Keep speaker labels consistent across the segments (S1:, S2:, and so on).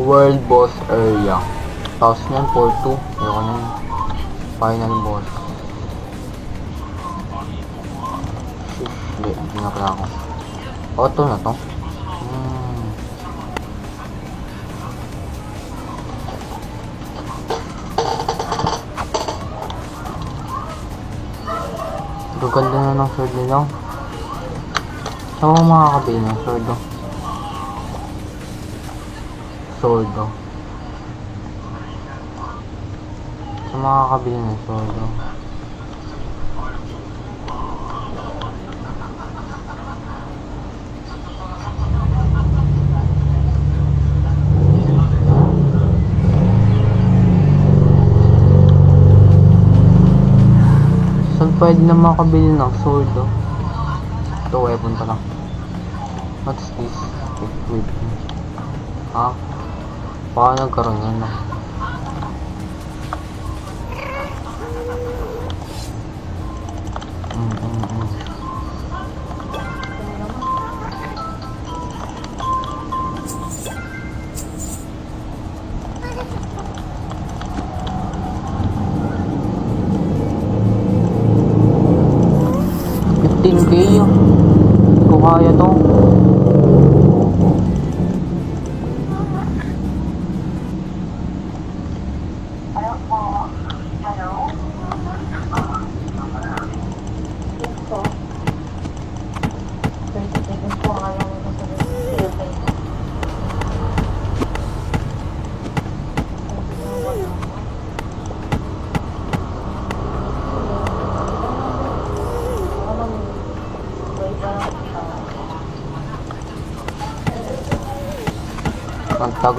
S1: World Boss Area. Tapos niyan, 4-2. Ayoko na. Final Boss. Shit, hindi. Hindi na pala ako. Auto na to. Hmm. Ang ganda na ng sword nila. Saan ako makakabili ng sword oh? Sword oh. Saan makakabili ng sword oh? Saan pwede na makabili ng sword oh? Ito weapon pa lang. What's this? Equipment. Ha? Baka nagkaroon yan ah. Mm, mm, mm. Fifteen K yun. To.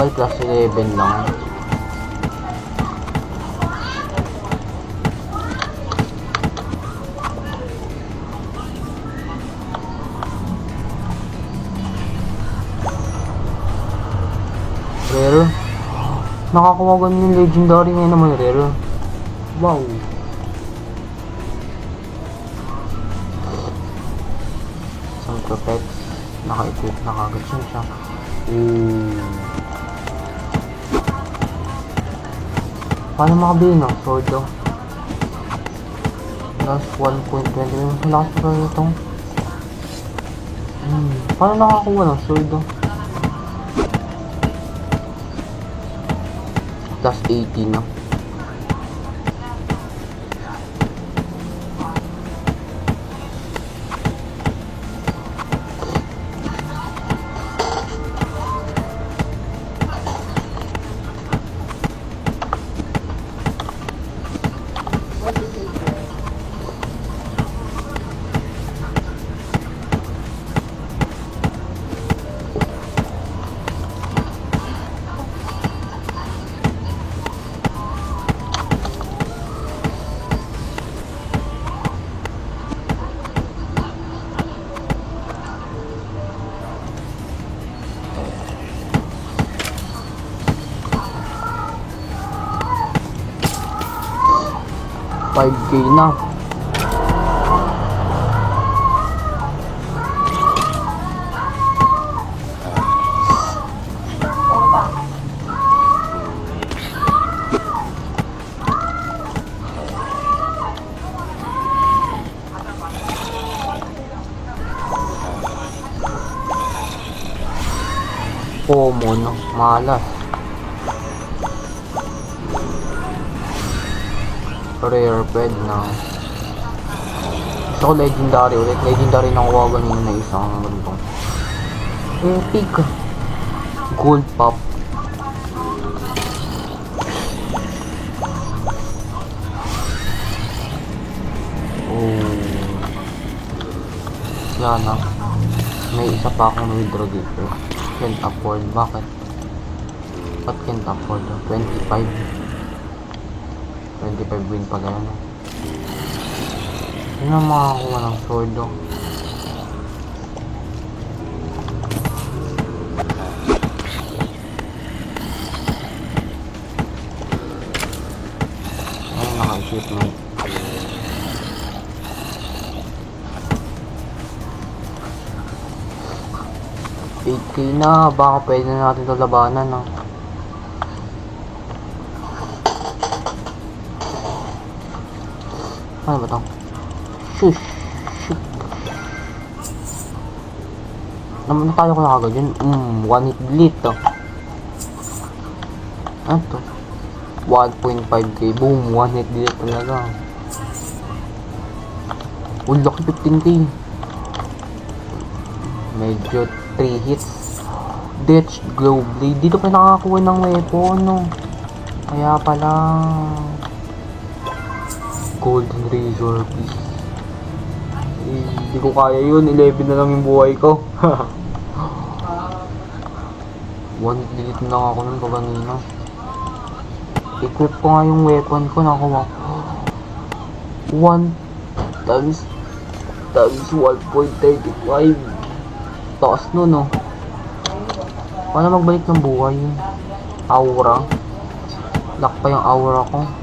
S1: Tagal plus 11 lang. Rare. Nakakuha ganun yung legendary ngayon naman rare. Wow. Isang protect. Naka-equip na kagad siya. Ooh. Paano makabili ng sword daw? Plus 1.20. Malakas pa rin itong. Hmm. Paano nakakuha ng sword daw? Plus 80 na. 5k na. Common, malas. Rare bed na. Gusto legendary ulit. Legendary na kuha ganun na isang ganito. Epic. Gold pop. Oh. Yan ah. May isa pa akong withdraw dito. Can't afford. Bakit? Ba't can't afford? 25. 25 win pala yan. Yun ang makakuha ng sword oh. Ayun, naka-equipment. Eight na, baka pwede na natin ito labanan no. Ano ba to? Shush! Shoot! Naman natalo ko na kagad yun. Mm, one hit delete to. Ano to? 1.5k. Boom! One hit delete talaga. Oh, laki 15k. Medyo 3 hits. Ditch, glow blade. Dito pa nakakakuha ng weapon, no? Kaya pala. Golden razor, please. Eh, Hindi ko kaya yun. 11 na lang yung buhay ko. One delete na ako nun pa kanina. Equip ko nga yung weapon ko. Nakuha ko. 1 times times 1.35. Taas nun, no? Paano magbalik ng buhay yun? Aura. Lock pa yung aura ko.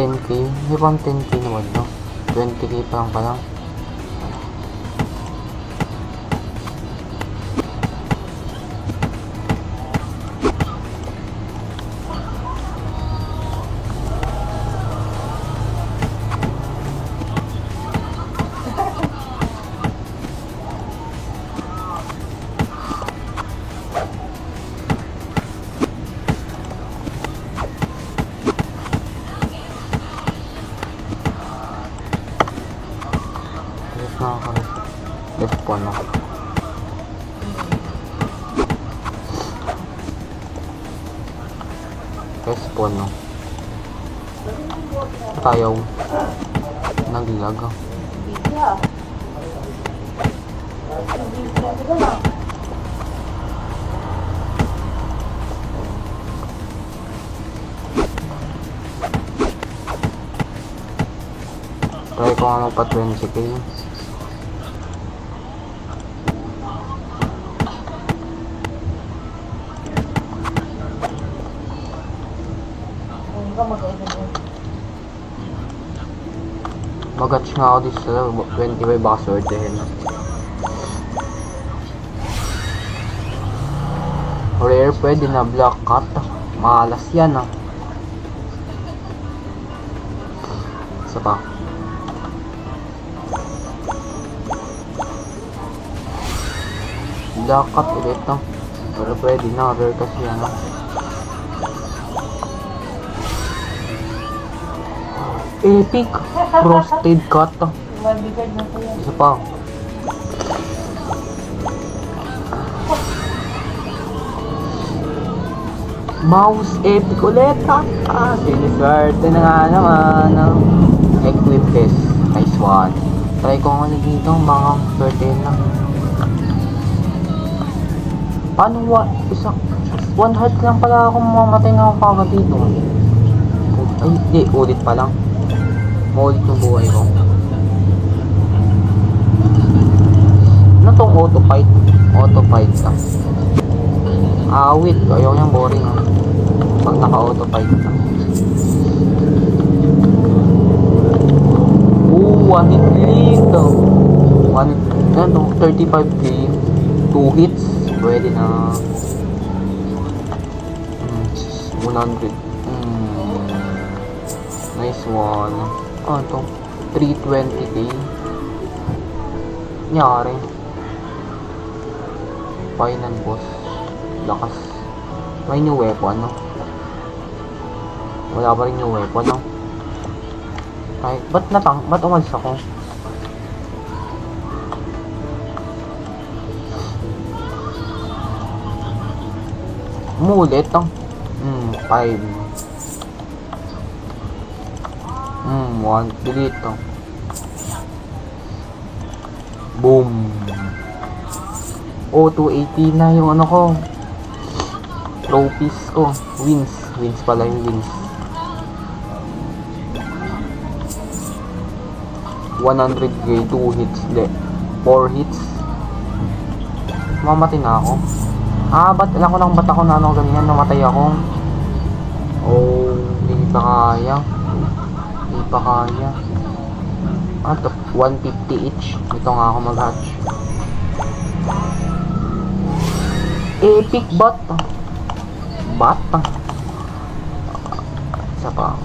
S1: Ten k Hindi bang 10k naman, no? 20k pa lang pala. Yes, Respawn ako. Respawn no. Tayaw. Naglag ah. Try ko nga pa 20k. Magats nga ako dito sa 25 baka swertehin. Rare pwede na black cat. Malas yan ah. Isa pa. Black cat ulit no. Pero pwede na. Rare kasi ano. Epic! Frosted cut. Isa pa. Mouse epic ulit. Ah, ah siniswerte na nga naman. No? Equip this. Nice one. Try ko nga dito. Baka swerte na. Paano wa? Isa. One heart lang pala ako mamatay na ako kagad dito. Ay, hindi. Ulit pa lang. Maulit yung buhay ko. Ano tong auto fight? Auto fight lang. Awit. Ayaw niyang boring ah. Pag naka-auto fight lang. Oo, one hit dito. One. Ano, 35k. Two hits. Pwede na. Hmm, 100. Hmm. Nice one. Ah, ito. 320k. Nyari. Final boss. Lakas. May new weapon, no? Wala pa rin new weapon, no? Ay, ba't natang, ba't umalis ako? Umulit, no? Hmm, 5. Hmm, 1. Delete, no? Boom. O, 280 na yung ano ko. Trophies ko. Wins. Wins pala yung wins. 100k, 2 hits. Hindi. 4 hits. Mamatay na ako. Ah, ba't alam ko lang ba't ako na ano ganyan, namatay ako. Oh, hindi pa kaya. Pa kaya. Ano to? 150 each. Ito nga ako mag-hatch. Epic bot. Bot. Isa pa.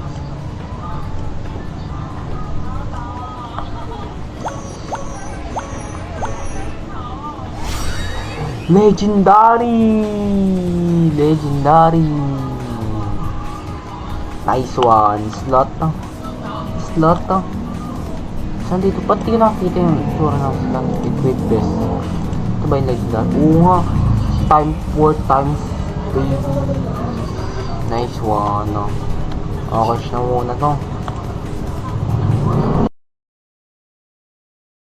S1: Legendary! Legendary! Nice one. Slot to. Slot to. Saan dito? Ba't di ko nakikita yung itsura ng slot? Equip best. Ito ba yung legendary? Oo nga. Time 4 times 3. Nice one. No? Okay siya muna to.